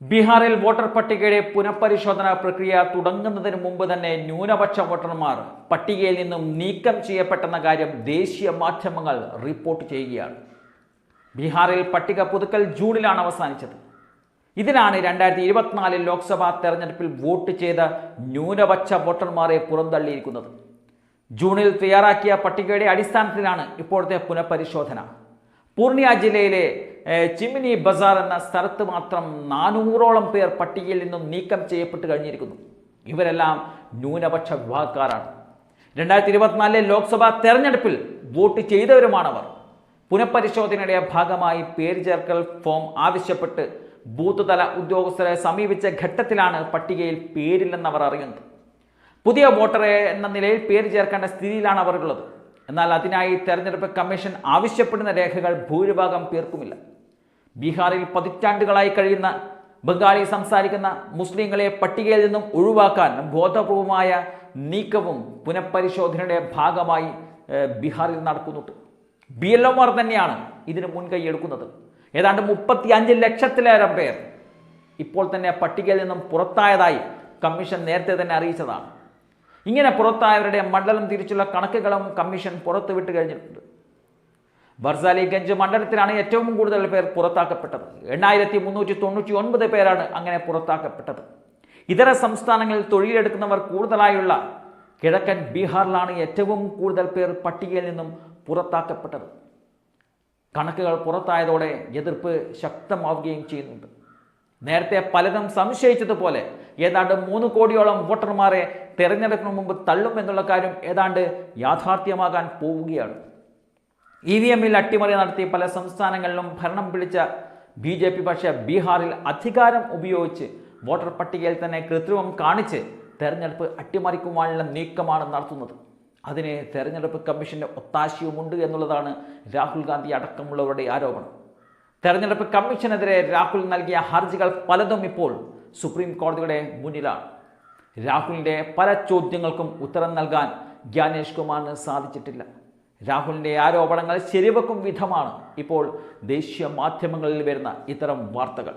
ബീഹാറിൽ വോട്ടർ പട്ടികയുടെ പുനഃപരിശോധന പ്രക്രിയ തുടങ്ങുന്നതിന് മുമ്പ് തന്നെ ന്യൂനപക്ഷ വോട്ടർമാർ പട്ടികയിൽ നിന്നും നീക്കം ചെയ്യപ്പെട്ടെന്ന കാര്യം ദേശീയ മാധ്യമങ്ങൾ റിപ്പോർട്ട് ചെയ്യുകയാണ്. ബീഹാറിൽ പട്ടിക പുതുക്കൽ ജൂണിലാണ് അവസാനിച്ചത്. ഇതിനാണ് രണ്ടായിരത്തി ഇരുപത്തിനാലിൽ ലോക്സഭാ തെരഞ്ഞെടുപ്പിൽ വോട്ട് ചെയ്ത ന്യൂനപക്ഷ വോട്ടർമാരെ പുറന്തള്ളിയിരിക്കുന്നത്. ജൂണിൽ തയ്യാറാക്കിയ പട്ടികയുടെ അടിസ്ഥാനത്തിലാണ് ഇപ്പോഴത്തെ പുനഃപരിശോധന. പൂർണിയ ജില്ലയിലെ ചിമിനി ബസാർ എന്ന സ്ഥലത്ത് മാത്രം നാനൂറോളം പേർ പട്ടികയിൽ നിന്നും നീക്കം ചെയ്യപ്പെട്ട് കഴിഞ്ഞിരിക്കുന്നു. ഇവരെല്ലാം ന്യൂനപക്ഷ വിഭാഗക്കാരാണ്. രണ്ടായിരത്തി ഇരുപത്തിനാലിലെ ലോക്സഭാ തെരഞ്ഞെടുപ്പിൽ വോട്ട് ചെയ്തവരുമാണവർ. പുനഃപരിശോധനയുടെ ഭാഗമായി പേര് ചേർക്കൽ ഫോം ആവശ്യപ്പെട്ട് ബൂത്ത് തല ഉദ്യോഗസ്ഥരെ സമീപിച്ച ഘട്ടത്തിലാണ് പട്ടികയിൽ പേരില്ലെന്നവർ അറിയുന്നത്. പുതിയ വോട്ടറെ എന്ന നിലയിൽ പേര് ചേർക്കേണ്ട സ്ഥിതിയിലാണ് അവർ ഉള്ളത് എന്നാൽ അതിനായി തെരഞ്ഞെടുപ്പ് കമ്മീഷൻ ആവശ്യപ്പെടുന്ന രേഖകൾ ഭൂരിഭാഗം പേർക്കുമില്ല ബീഹാറിൽ പതിറ്റാണ്ടുകളായി കഴിയുന്ന ബംഗാളി സംസാരിക്കുന്ന മുസ്ലിങ്ങളെ പട്ടികയിൽ നിന്നും ഒഴിവാക്കാൻ ബോധപൂർവമായ നീക്കവും പുനഃപരിശോധനയുടെ ഭാഗമായി ബീഹാറിൽ നടക്കുന്നുണ്ട്. ബി എൽ ഒമാർ തന്നെയാണ് ഇതിന് മുൻകൈ എടുക്കുന്നത്. ഏതാണ്ട് മുപ്പത്തി അഞ്ച് ലക്ഷത്തിലേറെ പേർ ഇപ്പോൾ തന്നെ പട്ടികയിൽ നിന്നും പുറത്തായതായി കമ്മീഷൻ നേരത്തെ തന്നെ അറിയിച്ചതാണ്. ഇങ്ങനെ പുറത്തായവരുടെ മണ്ഡലം തിരിച്ചുള്ള കണക്കുകളും കമ്മീഷൻ പുറത്തുവിട്ട് കഴിഞ്ഞിട്ടുണ്ട്. ബർസാലിഗഞ്ച് മണ്ഡലത്തിലാണ് ഏറ്റവും കൂടുതൽ പേർ പുറത്താക്കപ്പെട്ടത്. എണ്ണായിരത്തി മുന്നൂറ്റി തൊണ്ണൂറ്റി ഒൻപത് പേരാണ് അങ്ങനെ പുറത്താക്കപ്പെട്ടത്. ഇതര സംസ്ഥാനങ്ങളിൽ തൊഴിലെടുക്കുന്നവർ കൂടുതലായുള്ള കിഴക്കൻ ബീഹാറിലാണ് ഏറ്റവും കൂടുതൽ പേർ പട്ടികയിൽ നിന്നും പുറത്താക്കപ്പെട്ടത്. കണക്കുകൾ പുറത്തായതോടെ എതിർപ്പ് ശക്തമാവുകയും ചെയ്യുന്നുണ്ട്. നേരത്തെ പലതും സംശയിച്ചതുപോലെ ഏതാണ്ട് മൂന്ന് കോടിയോളം വോട്ടർമാരെ തെരഞ്ഞെടുപ്പിന് മുമ്പ് തള്ളും എന്നുള്ള കാര്യം ഏതാണ്ട് യാഥാർത്ഥ്യമാകാൻ പോവുകയാണ്. ഇ വി എമ്മിൽ അട്ടിമറി നടത്തി പല സംസ്ഥാനങ്ങളിലും ഭരണം പിടിച്ച ബി ജെ പി പക്ഷേ ബീഹാറിൽ അധികാരം ഉപയോഗിച്ച് വോട്ടർ പട്ടികയിൽ തന്നെ കൃത്രിമം കാണിച്ച് തെരഞ്ഞെടുപ്പ് അട്ടിമറിക്കുവാനുള്ള നീക്കമാണ് നടത്തുന്നത്. അതിന് തെരഞ്ഞെടുപ്പ് കമ്മീഷന്റെ ഒത്താശയുമുണ്ട് എന്നുള്ളതാണ് രാഹുൽ ഗാന്ധി അടക്കമുള്ളവരുടെ ആരോപണം. തെരഞ്ഞെടുപ്പ് കമ്മീഷനെതിരെ രാഹുൽ നൽകിയ ഹർജികൾ പലതും ഇപ്പോൾ സുപ്രീം കോടതിയുടെ മുന്നിലാണ് രാഹുലിന്റെ പല ചോദ്യങ്ങൾക്കും ഉത്തരം നൽകാൻ ജ്ഞാനേഷ് കുമാറിന് സാധിച്ചിട്ടില്ല. രാഹുലിന്റെ ആരോപണങ്ങൾ ശരിവെക്കും വിധമാണ് ഇപ്പോൾ ദേശീയ മാധ്യമങ്ങളിൽ വരുന്ന ഇത്തരം വാർത്തകൾ.